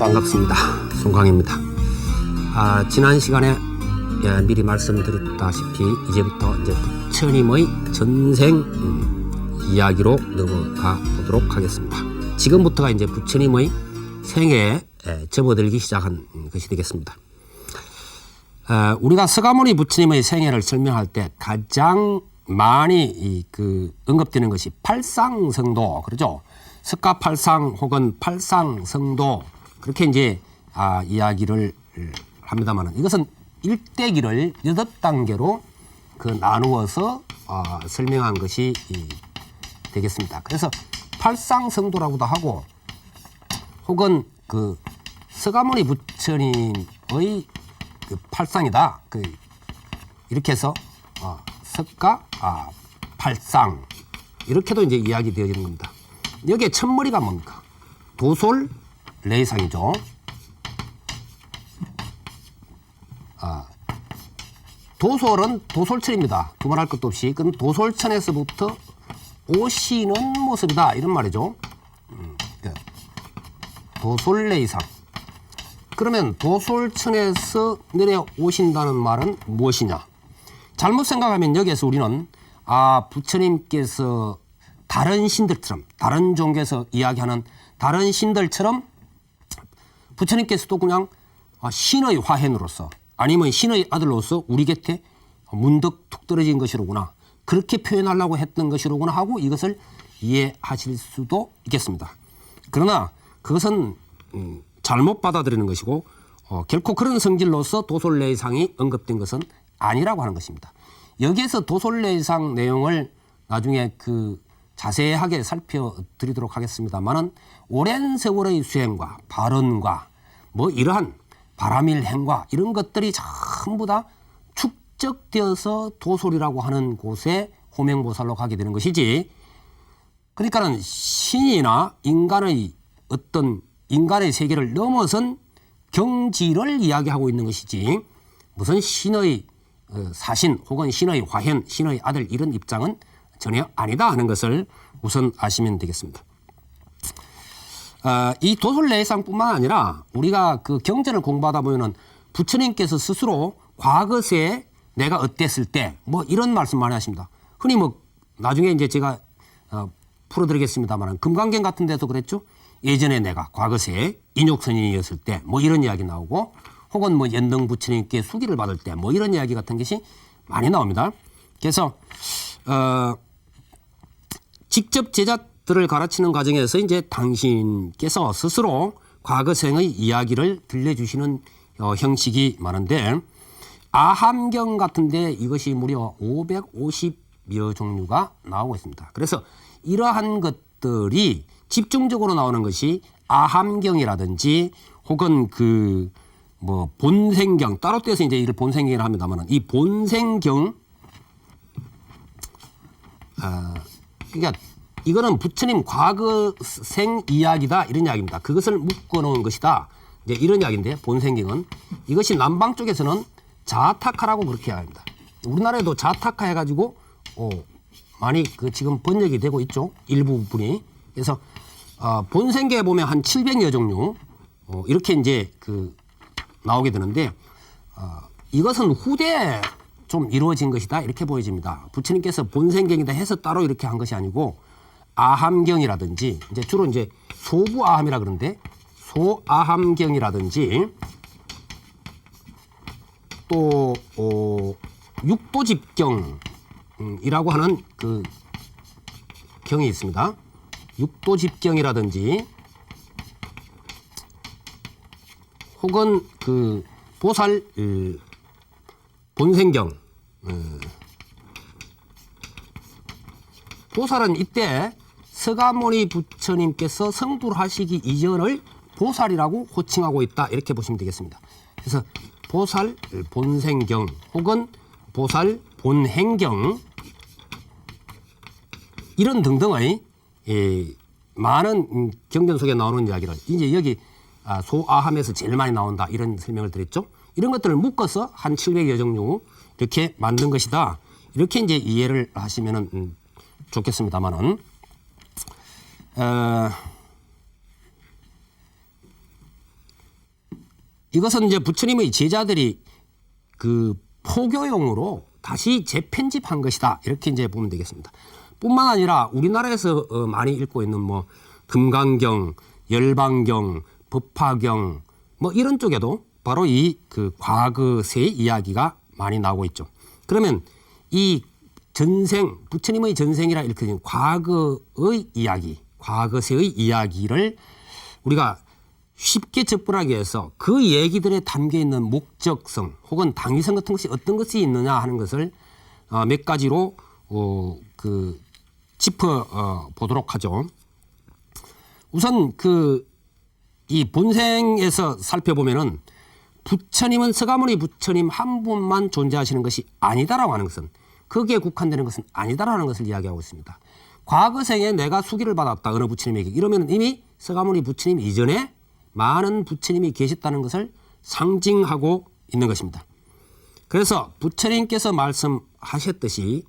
반갑습니다. 송강입니다. 아, 지난 시간에 예, 미리 말씀드렸다시피 이제부터 이제 부처님의 전생 음, 이야기로 넘어가 보도록 하겠습니다. 지금부터가 이제 부처님의 생애에 예, 접어들기 시작한 음, 것이 되겠습니다. 아, 우리가 서가모니 부처님의 생애를 설명할 때 가장 많이 이, 그 언급되는 것이 팔상성도 그러죠. 석가팔상 혹은 팔상성도 그렇게 이제 아, 이야기를 합니다만은 이것은 일대기를 여덟 단계로 그 나누어서 아, 설명한 것이 이, 되겠습니다. 그래서 팔상성도라고도 하고 혹은 그 서가모니 부처님의 그 팔상이다. 그 이렇게 해서 어, 석가 아, 팔상 이렇게도 이제 이야기 되어지는 겁니다. 여기에 첫머리가 뭡니까? 도솔 레이상이죠. 아, 도솔은 도솔천입니다. 두말할 것도 없이. 그럼 도솔천에서부터 오시는 모습이다. 이런 말이죠. 음, 그 도솔레이상. 그러면 도솔천에서 내려오신다는 말은 무엇이냐? 잘못 생각하면 여기에서 우리는 아 부처님께서 다른 신들처럼 다른 종교에서 이야기하는 다른 신들처럼 부처님께서도 그냥 아, 신의 화hen으로서 아니면 신의 아들로서 우리 곁에 문득 툭 떨어진 것이로구나 그렇게 표현하려고 했던 것이로구나 하고 이것을 이해하실 수도 있겠습니다. 그러나 그것은 음, 잘못 받아들이는 것이고 어, 결코 그런 성질로서 도솔레상이 언급된 것은 아니라고 하는 것입니다. 여기에서 도솔레상 내용을 나중에 그 자세하게 살펴드리도록 하겠습니다만은 오랜 세월의 수행과 발언과 뭐 이러한 바람일 행과 이런 것들이 전부 다 축적되어서 도솔이라고 하는 곳에 호명보살로 가게 되는 것이지 그러니까는 신이나 인간의 어떤 인간의 세계를 넘어선 경지를 이야기하고 있는 것이지 무슨 신의 어, 사신 혹은 신의 화현, 신의 아들 이런 입장은 전혀 아니다 하는 것을 우선 아시면 되겠습니다. 아, 이 도솔레상뿐만 아니라 우리가 그 경전을 공부하다 보면은 부처님께서 스스로 과거세 내가 어땠을 때 뭐 이런 말씀 많이 하십니다. 흔히 뭐 나중에 이제 제가 어, 풀어드리겠습니다만 금강경 같은 데도 그랬죠. 예전에 내가 과거세 인욕선인이었을 때 뭐 이런 이야기 나오고 혹은 뭐 연등 부처님께 수기를 받을 때 뭐 이런 이야기 같은 것이 많이 나옵니다. 그래서 어, 직접 제자 들을 가르치는 과정에서 이제 당신께서 스스로 과거생의 이야기를 들려주시는 어, 형식이 많은데 아함경 같은데 이것이 무려 550여 종류가 나오고 있습니다. 그래서 이러한 것들이 집중적으로 나오는 것이 아함경이라든지 혹은 그 뭐 본생경 따로 떼서 이제 이를 본생경이라 합니다만은 이 본생경 아 그러니까 이거는 부처님 과거생 이야기다 이런 이야기입니다. 그것을 묶어놓은 것이다. 이제 이런 이야기인데 본생경은 이것이 남방 쪽에서는 자타카라고 그렇게 이야기합니다. 우리나라에도 자타카 해가지고 어, 많이 그 지금 번역이 되고 있죠. 일부 분이 그래서 어, 본생계에 보면 한 700여 종류 어, 이렇게 이제 그 나오게 되는데 어, 이것은 후대에 좀 이루어진 것이다 이렇게 보여집니다. 부처님께서 본생경이다 해서 따로 이렇게 한 것이 아니고 아함경이라든지 이제 주로 이제 소부아함이라 그러는데 소아함경이라든지 또 어, 육도집경이라고 하는 그 경이 있습니다. 육도집경이라든지 혹은 그 보살 어, 본생경 어, 보살은 이때 서가모니 부처님께서 성불 하시기 이전을 보살이라고 호칭하고 있다 이렇게 보시면 되겠습니다. 그래서 보살 본생경 혹은 보살 본행경 이런 등등의 예, 많은 음, 경전 속에 나오는 이야기를 이제 여기 아, 소아함에서 제일 많이 나온다 이런 설명을 드렸죠. 이런 것들을 묶어서 한 700여 종류 이렇게 만든 것이다. 이렇게 이제 이해를 하시면은 음, 좋겠습니다만은 어, 이것은 이제 부처님의 제자들이 그 포교용으로 다시 재편집한 것이다. 이렇게 이제 보면 되겠습니다. 뿐만 아니라 우리나라에서 어, 많이 읽고 있는 뭐 금강경, 열방경, 법화경 뭐 이런 쪽에도 바로 이 그 과거세의 이야기가 많이 나오고 있죠. 그러면 이 전생 부처님의 전생이라 된 과거의 이야기, 과거세의 이야기를 우리가 쉽게 접근하기 위해서 그 얘기들에 담겨 있는 목적성 혹은 당위성 같은 것이 어떤 것이 있느냐 하는 것을 어, 몇 가지로 어, 그 짚어 어, 보도록 하죠. 우선 그 이 본생에서 살펴보면은 부처님은 서가모니 부처님 한 분만 존재하시는 것이 아니다라고 하는 것은 거기에 국한되는 것은 아니다라는 것을 이야기하고 있습니다. 과거 생에 내가 수기를 받았다 어느 부처님에게 이러면 이미 서가모니 부처님 이전에 많은 부처님이 계셨다는 것을 상징하고 있는 것입니다. 그래서 부처님께서 말씀하셨듯이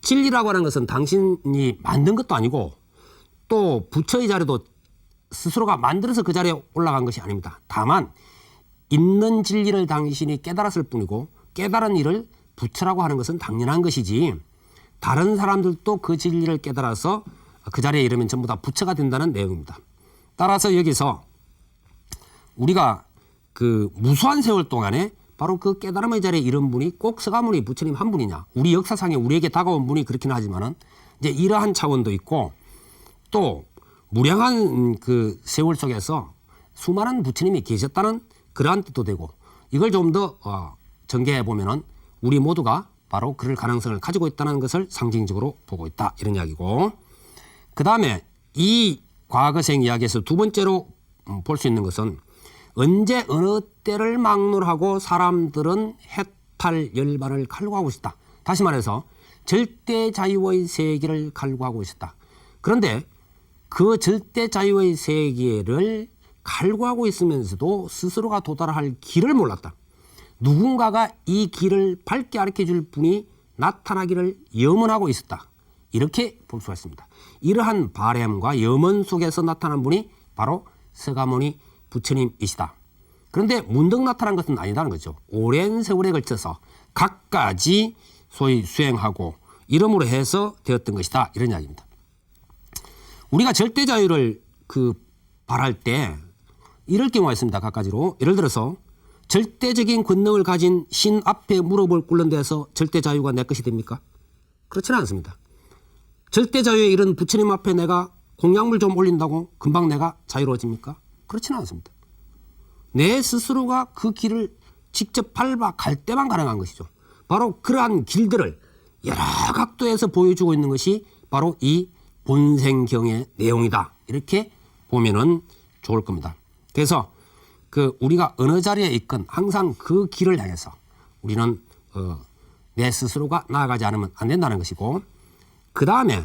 진리라고 하는 것은 당신이 만든 것도 아니고 또 부처의 자리도 스스로가 만들어서 그 자리에 올라간 것이 아닙니다. 다만 있는 진리를 당신이 깨달았을 뿐이고 깨달은 일을 부처라고 하는 것은 당연한 것이지 다른 사람들도 그 진리를 깨달아서 그 자리에 이르면 전부 다 부처가 된다는 내용입니다. 따라서 여기서 우리가 그 무수한 세월 동안에 바로 그 깨달음의 자리에 이른 분이 꼭 서가모니 부처님 한 분이냐. 우리 역사상에 우리에게 다가온 분이 그렇긴 하지만은 이제 이러한 차원도 있고 또 무량한 그 세월 속에서 수많은 부처님이 계셨다는 그러한 뜻도 되고 이걸 좀더 어, 전개해 보면은 우리 모두가 바로 그럴 가능성을 가지고 있다는 것을 상징적으로 보고 있다 이런 이야기고 그 다음에 이 과거생 이야기에서 두 번째로 음, 볼수 있는 것은 언제 어느 때를 막론하고 사람들은 해탈 열반을 갈구하고 있다. 다시 말해서 절대 자유의 세계를 갈구하고 있었다. 그런데 그 절대 자유의 세계를 갈구하고 있으면서도 스스로가 도달할 길을 몰랐다. 누군가가 이 길을 밝게 가르쳐 줄 분이 나타나기를 염원하고 있었다. 이렇게 볼 수가 있습니다. 이러한 바램과 염원 속에서 나타난 분이 바로 서가모니 부처님이시다. 그런데 문득 나타난 것은 아니다는 거죠. 오랜 세월에 걸쳐서 각가지 소위 수행하고 이름으로 해서 되었던 것이다. 이런 이야기입니다. 우리가 절대 자유를 그 바랄 때 이럴 경우가 있습니다. 각가지로. 예를 들어서 절대적인 권능을 가진 신 앞에 무릎을 꿇는 데서 절대 자유가 내 것이 됩니까? 그렇지는 않습니다. 절대 자유에 이른 부처님 앞에 내가 공양물 좀 올린다고 금방 내가 자유로워집니까? 그렇지는 않습니다. 내 스스로가 그 길을 직접 밟아 갈 때만 가능한 것이죠. 바로 그러한 길들을 여러 각도에서 보여주고 있는 것이 바로 이 본생경의 내용이다. 이렇게 보면은 좋을 겁니다. 그래서 그 우리가 어느 자리에 있건 항상 그 길을 향해서 우리는 어, 내 스스로가 나아가지 않으면 안 된다는 것이고 그 다음에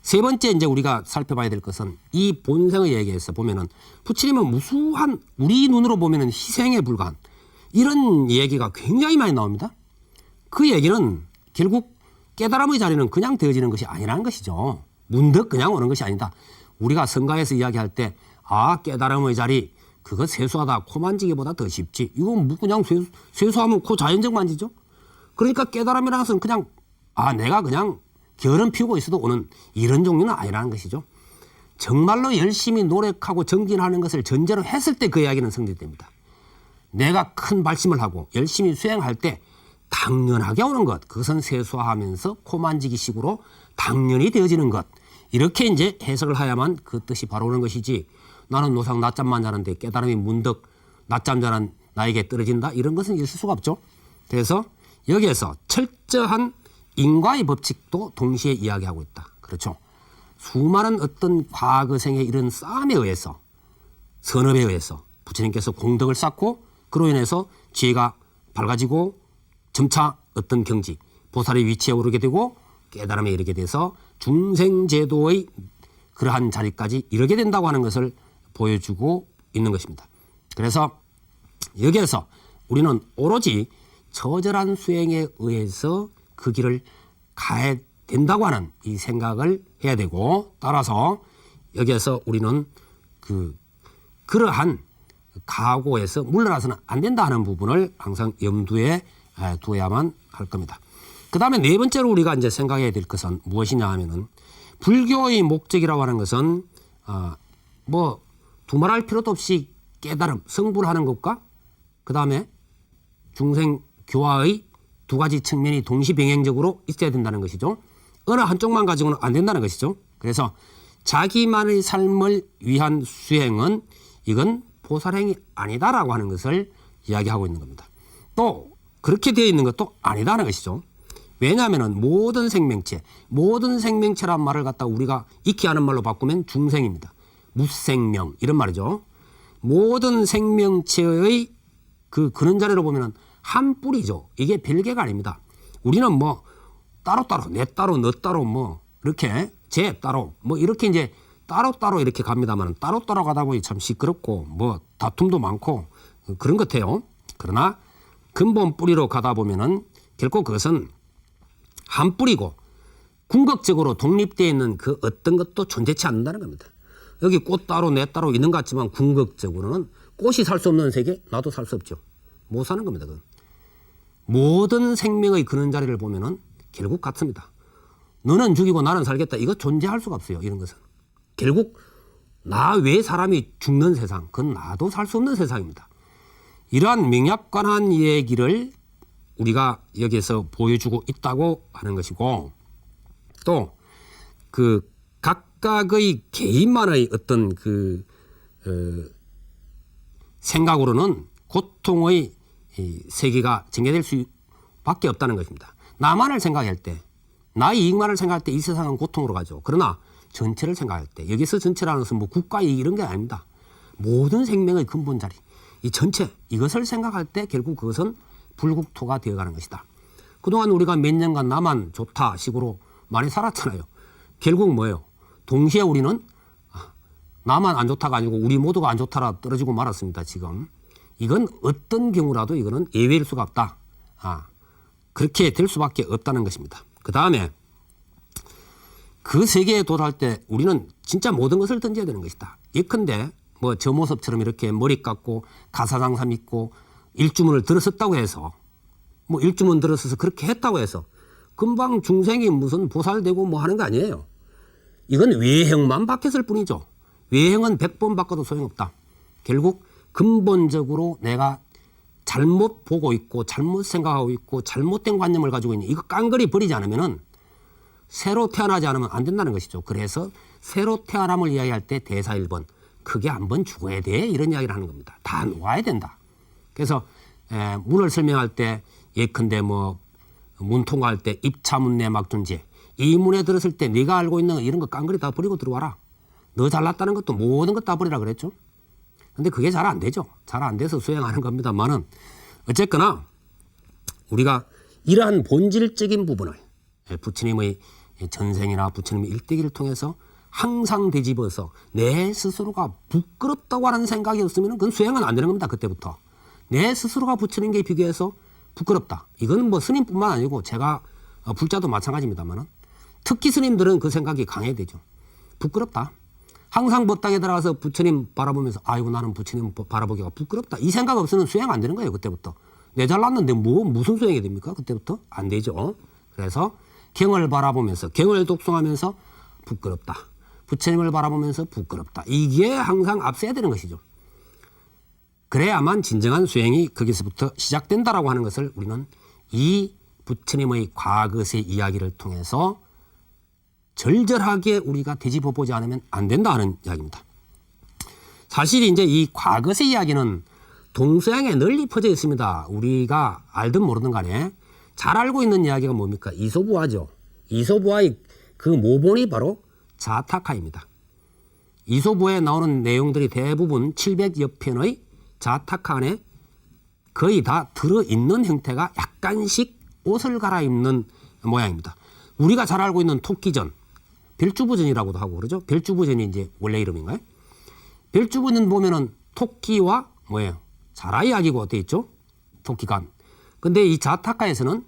세 번째 이제 우리가 살펴봐야 될 것은 이 본생의 얘기에서 보면은 부처님은 무수한 우리 눈으로 보면은 희생에 불과한 이런 얘기가 굉장히 많이 나옵니다. 그 얘기는 결국 깨달음의 자리는 그냥 되어지는 것이 아니라는 것이죠. 문득 그냥 오는 것이 아니다. 우리가 성가에서 이야기할 때, 아, 깨달음의 자리, 그거 세수하다 코 만지기보다 더 쉽지. 이건 뭐 그냥 세수, 세수하면 코 자연적 만지죠? 그러니까 깨달음이라는 것은 그냥, 아, 내가 그냥 결은 피우고 있어도 오는 이런 종류는 아니라는 것이죠. 정말로 열심히 노력하고 정진하는 것을 전제로 했을 때 그 이야기는 성립됩니다. 내가 큰 발심을 하고 열심히 수행할 때 당연하게 오는 것, 그것은 세수하면서 코 만지기 식으로 당연히 되어지는 것. 이렇게 이제 해석을 하야만 그 뜻이 바로 오는 것이지 나는 노상 낮잠만 자는데 깨달음이 문득 낮잠 자는 나에게 떨어진다 이런 것은 있을 수가 없죠. 그래서 여기에서 철저한 인과의 법칙도 동시에 이야기하고 있다. 그렇죠. 수많은 어떤 과거생의 이런 싸움에 의해서 선업에 의해서 부처님께서 공덕을 쌓고 그로 인해서 지혜가 밝아지고 점차 어떤 경지 보살의 위치에 오르게 되고 깨달음에 이르게 돼서 중생제도의 그러한 자리까지 이르게 된다고 하는 것을 보여주고 있는 것입니다. 그래서 여기에서 우리는 오로지 처절한 수행에 의해서 그 길을 가야 된다고 하는 이 생각을 해야 되고 따라서 여기에서 우리는 그 그러한 가고에서 물러나서는 안 된다 하는 부분을 항상 염두에 에, 두어야만 할 겁니다. 그 다음에 네 번째로 우리가 이제 생각해야 될 것은 무엇이냐 하면은 불교의 목적이라고 하는 것은 아, 뭐 두말할 필요도 없이 깨달음, 성불하는 것과 그 다음에 중생 교화의 두 가지 측면이 동시병행적으로 있어야 된다는 것이죠. 어느 한쪽만 가지고는 안 된다는 것이죠. 그래서 자기만의 삶을 위한 수행은 이건 보살행이 아니다라고 하는 것을 이야기하고 있는 겁니다. 또 그렇게 되어 있는 것도 아니다는 것이죠. 왜냐하면 모든 생명체, 모든 생명체란 말을 갖다 우리가 익히 하는 말로 바꾸면 중생입니다. 무생명 이런 말이죠. 모든 생명체의 그 근원자리로 보면은 한 뿌리죠. 이게 별개가 아닙니다. 우리는 뭐 따로따로 내 따로 너 따로 뭐 이렇게 제 따로 뭐 이렇게 이제 따로따로 이렇게 갑니다만 따로따로 가다 보니 참 시끄럽고 뭐 다툼도 많고 그런 것 같아요. 그러나 근본 뿌리로 가다 보면은 결코 그것은 한 뿌리고 궁극적으로 독립되어 있는 그 어떤 것도 존재치 않는다는 겁니다. 여기 꽃 따로 내 따로 있는 것 같지만 궁극적으로는 꽃이 살 수 없는 세계 나도 살 수 없죠. 못 사는 겁니다. 그건. 모든 생명의 그런 자리를 보면은 결국 같습니다. 너는 죽이고 나는 살겠다. 이거 존재할 수가 없어요. 이런 것은. 결국 나 외 사람이 죽는 세상, 그건 나도 살 수 없는 세상입니다. 이러한 명약관한 얘기를 우리가 여기에서 보여주고 있다고 하는 것이고 또 그 각각의 개인만의 어떤 그 어, 생각으로는 고통의 이 세계가 전개될 수밖에 없다는 것입니다. 나만을 생각할 때, 나의 이익만을 생각할 때 이 세상은 고통으로 가죠. 그러나 전체를 생각할 때, 여기서 전체라는 것은 뭐 국가 이익 이런 게 아닙니다. 모든 생명의 근본 자리, 이 전체, 이것을 생각할 때 결국 그것은 불국토가 되어가는 것이다. 그동안 우리가 몇 년간 나만 좋다 식으로 많이 살았잖아요. 결국 뭐예요? 동시에 우리는 나만 안 좋다가 아니고 우리 모두가 안 좋다라 떨어지고 말았습니다. 지금 이건 어떤 경우라도 이거는 예외일 수가 없다. 아 그렇게 될 수밖에 없다는 것입니다. 그 다음에 그 세계에 도달할 때 우리는 진짜 모든 것을 던져야 되는 것이다. 예컨대 뭐 저 모습처럼 이렇게 머리 깎고 가사장사 믿고 일주문을 들었었다고 해서 뭐 일주문 들었어서 그렇게 했다고 해서 금방 중생이 무슨 보살되고 뭐 하는 거 아니에요. 이건 외형만 바뀌었을 뿐이죠. 외형은 100번 바꿔도 소용없다. 결국 근본적으로 내가 잘못 보고 있고 잘못 생각하고 있고 잘못된 관념을 가지고 있는 이거 깡그리 버리지 않으면은 새로 태어나지 않으면 안 된다는 것이죠. 그래서 새로 태어남을 이야기할 때 대사 1번 크게 한 번 죽어야 돼 이런 이야기를 하는 겁니다. 다 놓아야 된다. 그래서 에, 문을 설명할 때 예컨대 뭐 문 통과할 때 입차문 내막둔제 이 문에 들었을 때 네가 알고 있는 이런 거 깡그리 다 버리고 들어와라. 너 잘났다는 것도 모든 것 다 버리라 그랬죠. 근데 그게 잘 안 되죠. 잘 안 돼서 수행하는 겁니다만은 어쨌거나 우리가 이러한 본질적인 부분을 예, 부처님의 전생이나 부처님의 일대기를 통해서 항상 되짚어서 내 스스로가 부끄럽다고 하는 생각이 없으면 그건 수행은 안 되는 겁니다. 그때부터. 내 스스로가 부처님께 비교해서 부끄럽다. 이건 뭐 스님뿐만 아니고 제가 어, 불자도 마찬가지입니다만은 특히 스님들은 그 생각이 강해야 되죠. 부끄럽다. 항상 법당에 들어가서 부처님 바라보면서 아이고 나는 부처님 바라보기가 부끄럽다. 이 생각 없으면 수행 안 되는 거예요. 그때부터. 내 잘났는데 뭐 무슨 수행이 됩니까? 그때부터 안 되죠. 그래서 경을 바라보면서 경을 독송하면서 부끄럽다. 부처님을 바라보면서 부끄럽다. 이게 항상 앞서야 되는 것이죠. 그래야만 진정한 수행이 거기서부터 시작된다라고 하는 것을 우리는 이 부처님의 과거의 이야기를 통해서 절절하게 우리가 되짚어 보지 않으면 안 된다는 이야기입니다. 사실 이제 이 과거의 이야기는 동서양에 널리 퍼져 있습니다. 우리가 알든 모르든 간에 잘 알고 있는 이야기가 뭡니까? 이소부화죠. 이소부화의 그 모본이 바로 자타카입니다. 이소부에 나오는 내용들이 대부분 700여 편의 자타카 안에 거의 다 들어있는 형태가 약간씩 옷을 갈아입는 모양입니다. 우리가 잘 알고 있는 토끼전, 별주부전이라고도 하고 그러죠. 별주부전이 이제 원래 이름인가요? 별주부전 보면은 토끼와 뭐예요? 사라이 아기고 어때 있죠? 토끼간. 근데 이 자타카에서는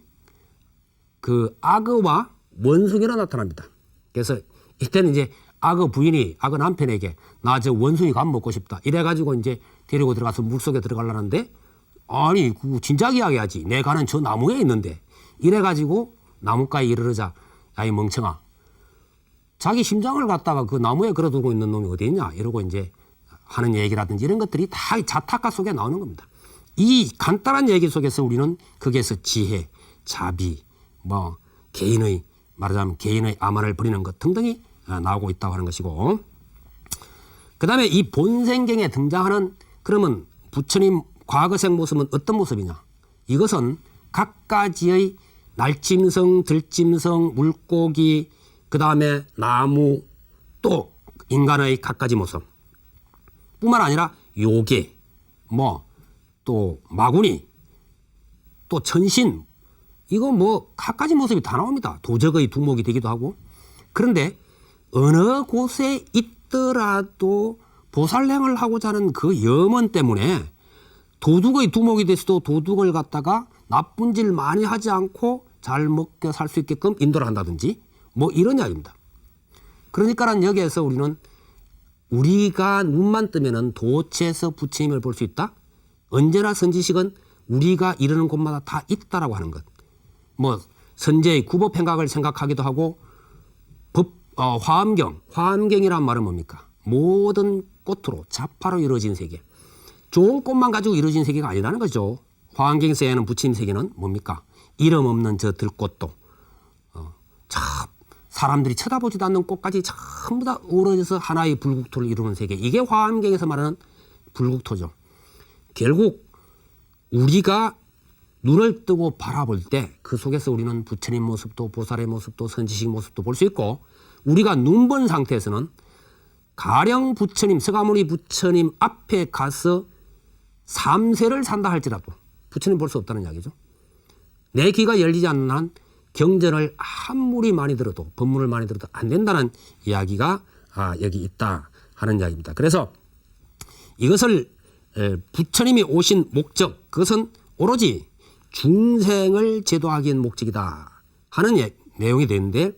그 악어와 원숭이로 나타납니다. 그래서 이때는 이제 악어 부인이 악어 남편에게 나 저 원숭이 감 먹고 싶다. 이래가지고 이제 데리고 들어가서 물속에 들어가려는데 아니 그 진작 이야기하지. 내 가는 저 나무에 있는데 이래가지고 나무가에 이르르자 야이 멍청아 자기 심장을 갖다가 그 나무에 걸어두고 있는 놈이 어디 있냐 이러고 이제 하는 얘기라든지 이런 것들이 다 자타가 속에 나오는 겁니다. 이 간단한 얘기 속에서 우리는 거기에서 지혜, 자비, 뭐 개인의 말하자면 개인의 암환을 부리는 것 등등이 아, 나오고 있다고 하는 것이고 그 다음에 이 본생경에 등장하는 그러면 부처님 과거생 모습은 어떤 모습이냐? 이것은 각가지의 날짐승, 들짐승, 물고기, 그 다음에 나무, 또 인간의 각가지 모습. 뿐만 아니라 요괴, 뭐, 또 마구니, 또 천신, 이거 뭐 각가지 모습이 다 나옵니다. 도적의 두목이 되기도 하고. 그런데 어느 곳에 있더라도 보살행을 하고자 하는 그 염원 때문에 도둑의 두목이 됐어도 도둑을 갖다가 나쁜 짓 많이 하지 않고 잘 먹게 살 수 있게끔 인도를 한다든지 뭐 이런 이야기입니다. 그러니까는 여기에서 우리는 우리가 눈만 뜨면은 도체에서 부처님을 볼 수 있다. 언제나 선지식은 우리가 이르는 곳마다 다 있다라고 하는 것. 뭐 선제의 구법 행각을 생각하기도 하고 법 어, 화엄경 화엄경이란 말은 뭡니까? 모든 꽃으로 자파로 이루어진 세계. 좋은 꽃만 가지고 이루어진 세계가 아니라는 거죠. 화엄경에서는 부처님 세계는 뭡니까? 이름 없는 저 들꽃도 어, 참 사람들이 쳐다보지도 않는 꽃까지 전부 다 어우러져서 하나의 불국토를 이루는 세계. 이게 화엄경에서 말하는 불국토죠. 결국 우리가 눈을 뜨고 바라볼 때 그 속에서 우리는 부처님 모습도 보살의 모습도 선지식 모습도 볼 수 있고 우리가 눈본 상태에서는 가령 부처님 서가모니 부처님 앞에 가서 삼세를 산다 할지라도 부처님 볼 수 없다는 이야기죠. 내 귀가 열리지 않는 한 경전을 아무리 많이 들어도 법문을 많이 들어도 안 된다는 이야기가 아, 여기 있다 하는 이야기입니다. 그래서 이것을 에, 부처님이 오신 목적 그것은 오로지 중생을 제도하기 위한 목적이다 하는 예- 내용이 되는데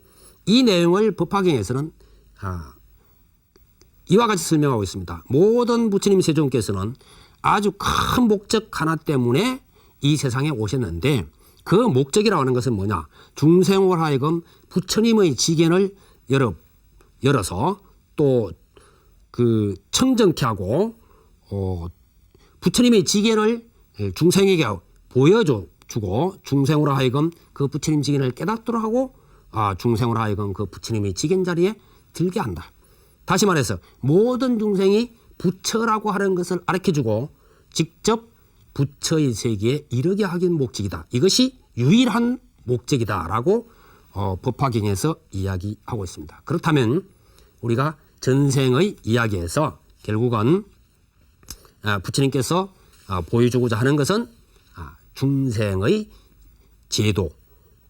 이 내용을 법화경에서는 아, 이와 같이 설명하고 있습니다. 모든 부처님 세종께서는 아주 큰 목적 하나 때문에 이 세상에 오셨는데 그 목적이라고 하는 것은 뭐냐? 중생을 하여금 부처님의 지견을 열어, 열어서 또 그 청정케 하고 어, 부처님의 지견을 중생에게 보여줘 주고 중생으로 하여금 그 부처님 지견을 깨닫도록 하고 아, 중생으로 하여금 그 부처님의 지견 자리에 들게 한다. 다시 말해서 모든 중생이 부처라고 하는 것을 가르쳐주고 직접 부처의 세계에 이르게 하기 목적이다. 이것이 유일한 목적이다라고 어, 법화경에서 이야기하고 있습니다. 그렇다면 우리가 전생의 이야기에서 결국은 아, 부처님께서 아, 보여주고자 하는 것은 아, 중생의 제도,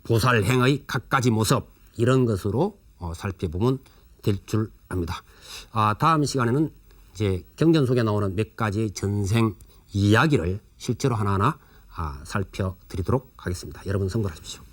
보살행의 각가지 모습 이런 것으로 어, 살펴보면 될 줄 압니다. 아, 다음 시간에는 이제 경전 속에 나오는 몇 가지의 전생 이야기를 실제로 하나하나 아, 살펴드리도록 하겠습니다. 여러분 성불하십시오.